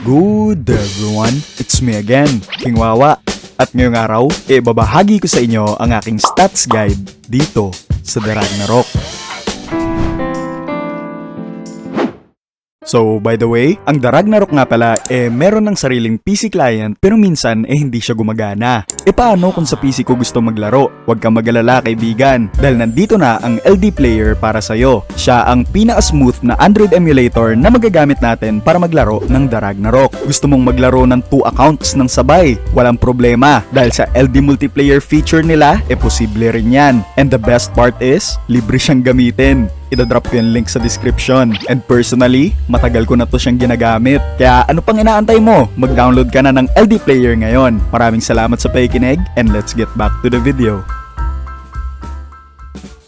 Good everyone, it's me again, King Wawa. At ngayong araw, ibabahagi ko sa inyo ang aking stats guide dito sa The Ragnarok. So, by the way, ang The Ragnarok nga pala, eh, meron ng sariling PC client pero minsan, eh, hindi siya gumagana. E paano kung sa PC ko gusto maglaro? Huwag kang magalala, kaibigan. Dahil nandito na ang LD Player para sa'yo. Siya ang pinaka-smooth na Android emulator na magagamit natin para maglaro ng The Ragnarok. Gusto mong maglaro ng two accounts ng sabay? Walang problema. Dahil sa LD multiplayer feature nila, eh, posible rin yan. And the best part is, libre siyang gamitin idadrop ko yung link sa description. And personally, matagal ko na to siyang ginagamit. Kaya ano pang inaantay mo? Mag-download ka na ng LD Player ngayon. Maraming salamat sa pakikinig and let's get back to the video.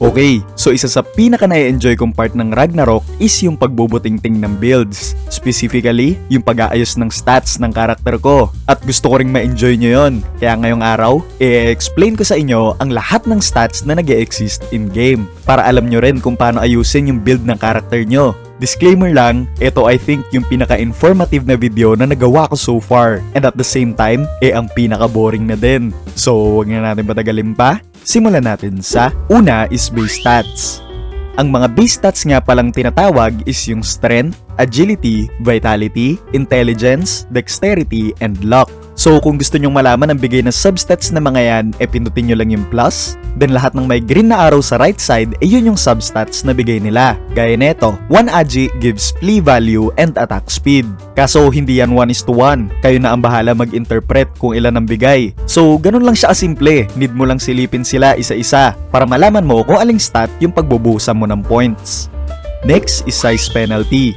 Okay, so isa sa pinaka na-enjoy kong part ng Ragnarok is yung pagbubutingting ng builds. Specifically, yung pag-aayos ng stats ng karakter ko. At gusto ko ring ma-enjoy nyo yon. Kaya ngayong araw, i-explain ko sa inyo ang lahat ng stats na nag exist in-game. Para alam nyo rin kung paano ayusin yung build ng karakter nyo. Disclaimer lang, ito I think yung pinaka-informative na video na nagawa ko so far. And at the same time, eh ang pinaka-boring na din. So, wag na natin patagalin pa. Simulan natin sa una is base stats. Ang mga base stats nga palang tinatawag is yung strength, agility, vitality, intelligence, dexterity, and luck. So kung gusto nyong malaman ang bigay ng substats na mga yan, e pindutin nyo lang yung plus. Then lahat ng may green na arrow sa right side, e yun yung substats na bigay nila. Gaya neto, 1 agi gives flee value and attack speed. Kaso hindi yan 1 is to 1. Kayo na ang bahala mag-interpret kung ilan ang bigay. So ganun lang siya kasimple. Need mo lang silipin sila isa-isa para malaman mo kung aling stat yung pagbubuhusan mo ng points. Next is size penalty.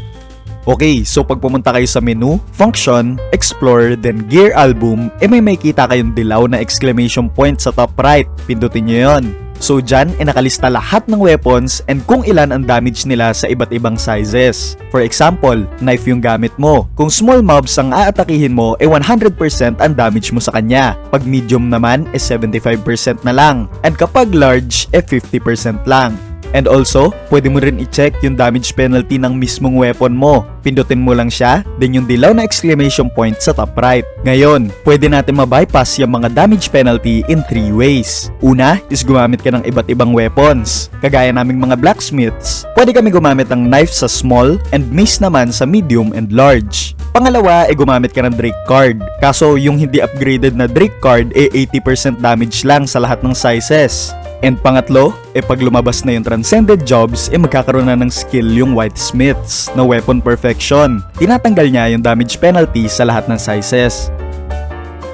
Okay, so pag pumunta kayo sa menu, function, explore, then gear album, eh may makita kayong dilaw na exclamation point sa top right. Pindutin nyo yon. So dyan, eh nakalista lahat ng weapons and kung ilan ang damage nila sa iba't ibang sizes. For example, knife yung gamit mo. Kung small mobs ang aatakihin mo, eh 100% ang damage mo sa kanya. Pag medium naman, eh 75% na lang. And kapag large, eh 50% lang. And also, pwede mo rin i-check yung damage penalty ng mismong weapon mo. Pindutin mo lang siya, then yung dilaw na exclamation point sa top right. Ngayon, pwede natin mabypass yung mga damage penalty in 3 ways. Una is gumamit ka ng iba't ibang weapons. Kagaya naming mga blacksmiths, pwede kami gumamit ng knife sa small and mace naman sa medium and large. Pangalawa ay gumamit ka ng Drake card. Kaso yung hindi upgraded na Drake card ay 80% damage lang sa lahat ng sizes. And pangatlo, e pag lumabas na yung Transcended Jobs, e magkakaroon na ng skill yung White Smiths na Weapon Perfection. Tinatanggal niya yung damage penalty sa lahat ng sizes.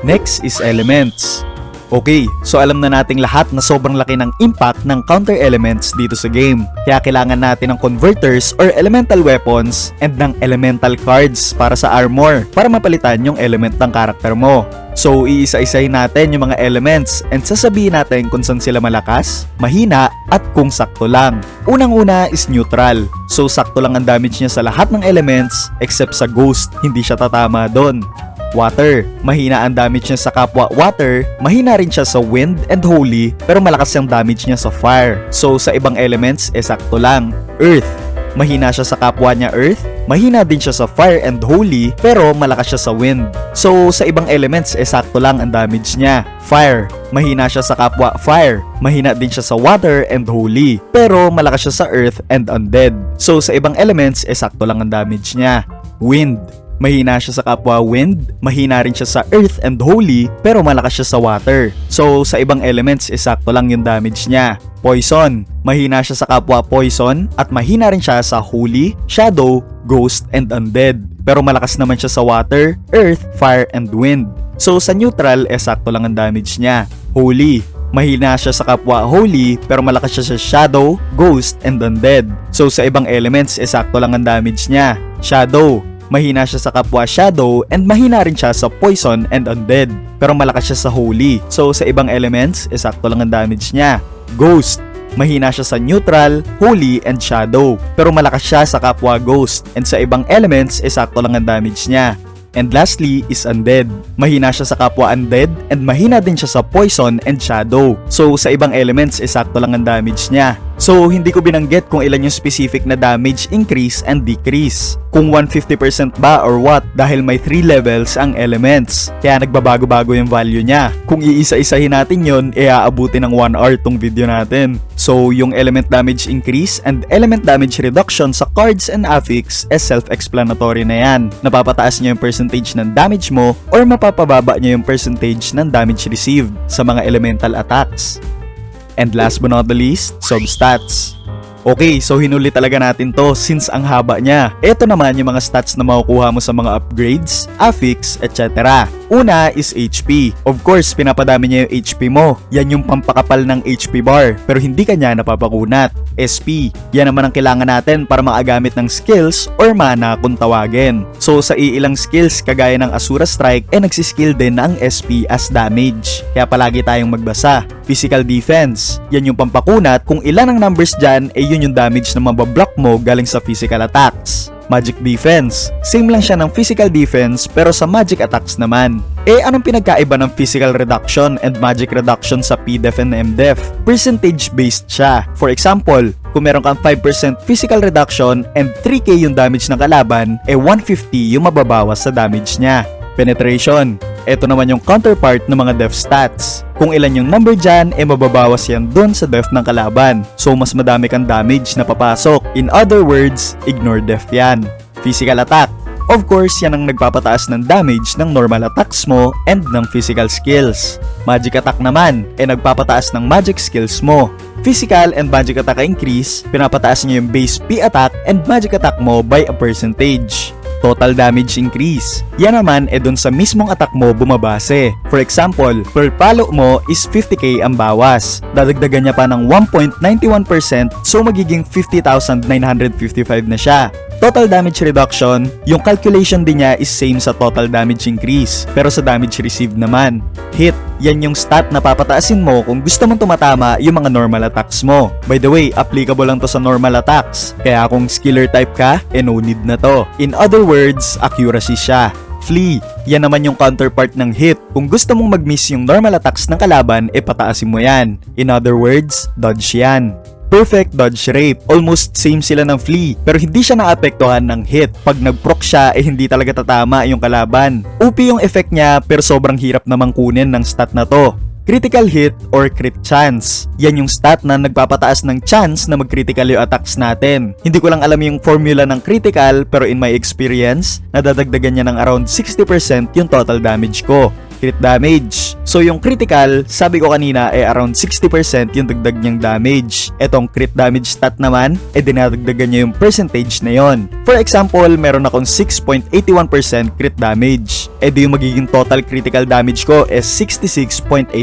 Next is Elements. Okay, so alam na nating lahat na sobrang laki ng impact ng counter elements dito sa game. Kaya kailangan natin ng converters or elemental weapons and ng elemental cards para sa armor para mapalitan yung element ng karakter mo. So, iisa-isahin natin yung mga elements and sasabihin natin kung saan sila malakas, mahina, at kung sakto lang. Unang-una is neutral. So, sakto lang ang damage niya sa lahat ng elements except sa ghost. Hindi siya tatama doon. Water. Mahina ang damage niya sa kapwa water, mahina rin siya sa wind and holy, pero malakas yung damage niya sa fire. So sa ibang elements, eh sakto lang. Earth. Mahina siya sa kapwa niya earth, mahina din siya sa fire and holy, pero malakas siya sa wind. So sa ibang elements, eh sakto lang ang damage niya. Fire. Mahina siya sa kapwa fire, mahina din siya sa water and holy, pero malakas siya sa earth and undead. So sa ibang elements, eh sakto lang ang damage niya. Wind. Mahina siya sa kapwa wind, mahina rin siya sa earth and holy, pero malakas siya sa water. So, sa ibang elements, esakto lang yung damage niya. Poison. Mahina siya sa kapwa poison at mahina rin siya sa holy, shadow, ghost, and undead. Pero malakas naman siya sa water, earth, fire, and wind. So, sa neutral, esakto lang ang damage niya. Holy. Mahina siya sa kapwa holy pero malakas siya sa shadow, ghost, and undead. So sa ibang elements, esakto lang ang damage niya. Shadow, Mahina siya sa kapwa shadow and mahina rin siya sa poison and undead. Pero malakas siya sa holy. So sa ibang elements, esakto lang ang damage niya. Ghost. Mahina siya sa neutral, holy, and shadow. Pero malakas siya sa kapwa ghost. And sa ibang elements, esakto lang ang damage niya. And lastly is undead. Mahina siya sa kapwa undead and mahina din siya sa poison and shadow. So sa ibang elements, esakto lang ang damage niya. So, hindi ko binanggit kung ilan yung specific na damage increase and decrease. Kung 150% ba or what dahil may 3 levels ang elements. Kaya nagbabago-bago yung value niya. Kung iisa-isahin natin yon, e aabuti ng 1 hour tong video natin. So, yung element damage increase and element damage reduction sa cards and affix is self-explanatory na yan. Napapataas niya yung percentage ng damage mo or mapapababa niya yung percentage ng damage received sa mga elemental attacks. And last but not the least, substats. Okay, so hinuli talaga natin to since ang haba niya. Ito naman yung mga stats na makukuha mo sa mga upgrades, affix, etc. Una is HP. Of course, pinapadami niya yung HP mo. Yan yung pampakapal ng HP bar, pero hindi kanya napapakunat. SP, yan naman ang kailangan natin para makagamit ng skills or mana kung tawagin. So sa iilang skills kagaya ng Asura Strike, eh nagsiskill din ang SP as damage. Kaya palagi tayong magbasa. Physical Defense, yan yung pampakunat kung ilan ang numbers dyan, eh yun yung damage na mabablock mo galing sa physical attacks. Magic Defense. Same lang siya ng Physical Defense pero sa Magic Attacks naman. Eh anong pinagkaiba ng Physical Reduction and Magic Reduction sa PDEF and MDEF? Percentage based siya. For example, kung meron kang 5% Physical Reduction and 3k yung damage ng kalaban, eh 150 yung mababawas sa damage niya. Penetration. Ito naman yung counterpart ng mga def stats. Kung ilan yung number dyan, eh mababawas yan dun sa def ng kalaban. So mas madami kang damage na papasok. In other words, ignore def yan. Physical attack. Of course, yan ang nagpapataas ng damage ng normal attacks mo and ng physical skills. Magic attack naman, eh nagpapataas ng magic skills mo. Physical and magic attack increase, pinapataas niya yung base P attack and magic attack mo by a percentage total damage increase. Yan naman e dun sa mismong attack mo bumabase. For example, per palo mo is 50k ang bawas. Dadagdagan niya pa ng 1.91% so magiging 50,955 na siya. Total damage reduction, yung calculation din niya is same sa total damage increase. Pero sa damage received naman, hit, yan yung stat na papataasin mo kung gusto mong tumatama yung mga normal attacks mo. By the way, applicable lang to sa normal attacks. Kaya kung skiller type ka, eh no need na to. In other words, accuracy siya. Flee, yan naman yung counterpart ng hit. Kung gusto mong mag-miss yung normal attacks ng kalaban, e pataasin mo yan. In other words, dodge yan perfect dodge rate. Almost same sila ng flea, pero hindi siya naapektuhan ng hit. Pag nag-proc siya, eh hindi talaga tatama yung kalaban. OP yung effect niya, pero sobrang hirap namang kunin ng stat na to. Critical hit or crit chance. Yan yung stat na nagpapataas ng chance na mag-critical yung attacks natin. Hindi ko lang alam yung formula ng critical pero in my experience, nadadagdagan niya ng around 60% yung total damage ko crit damage. So yung critical, sabi ko kanina eh, around 60% yung dagdag niyang damage. Etong crit damage stat naman, eh dinadagdagan niya yung percentage na yon. For example, meron akong 6.81% crit damage. Eh di yung magiging total critical damage ko is 66.81%.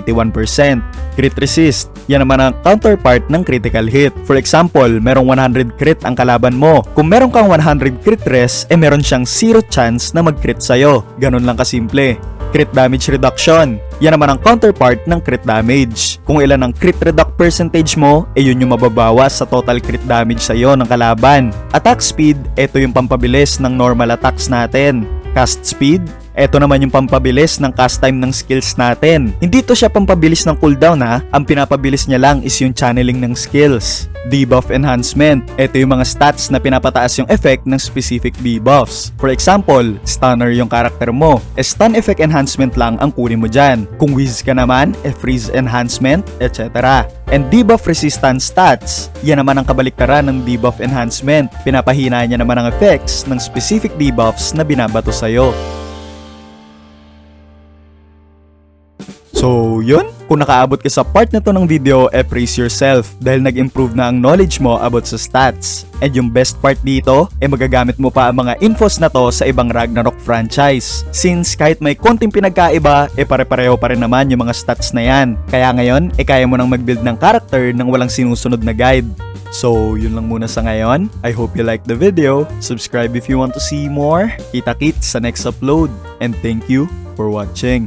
Crit resist, yan naman ang counterpart ng critical hit. For example, merong 100 crit ang kalaban mo. Kung meron kang 100 crit res, eh meron siyang 0 chance na mag-crit sa'yo. Ganun lang kasimple crit damage reduction. Yan naman ang counterpart ng crit damage. Kung ilan ang crit reduct percentage mo, eh yun yung mababawas sa total crit damage sa iyo ng kalaban. Attack speed, ito yung pampabilis ng normal attacks natin. Cast speed, ito naman yung pampabilis ng cast time ng skills natin. Hindi to siya pampabilis ng cooldown ha. Ang pinapabilis niya lang is yung channeling ng skills. Debuff enhancement. Ito yung mga stats na pinapataas yung effect ng specific debuffs. For example, stunner yung karakter mo. E stun effect enhancement lang ang kunin mo dyan. Kung whiz ka naman, e freeze enhancement, etc. And debuff resistance stats. Yan naman ang kabaliktaran ng debuff enhancement. Pinapahina niya naman ang effects ng specific debuffs na binabato sa'yo. So, yun. Kung nakaabot ka sa part na to ng video, eh yourself dahil nag-improve na ang knowledge mo about sa stats. And yung best part dito, eh magagamit mo pa ang mga infos na to sa ibang Ragnarok franchise. Since kahit may konting pinagkaiba, eh pare-pareho pa rin naman yung mga stats na yan. Kaya ngayon, eh kaya mo nang mag-build ng character nang walang sinusunod na guide. So, yun lang muna sa ngayon. I hope you liked the video. Subscribe if you want to see more. Kita-kits sa next upload. And thank you for watching.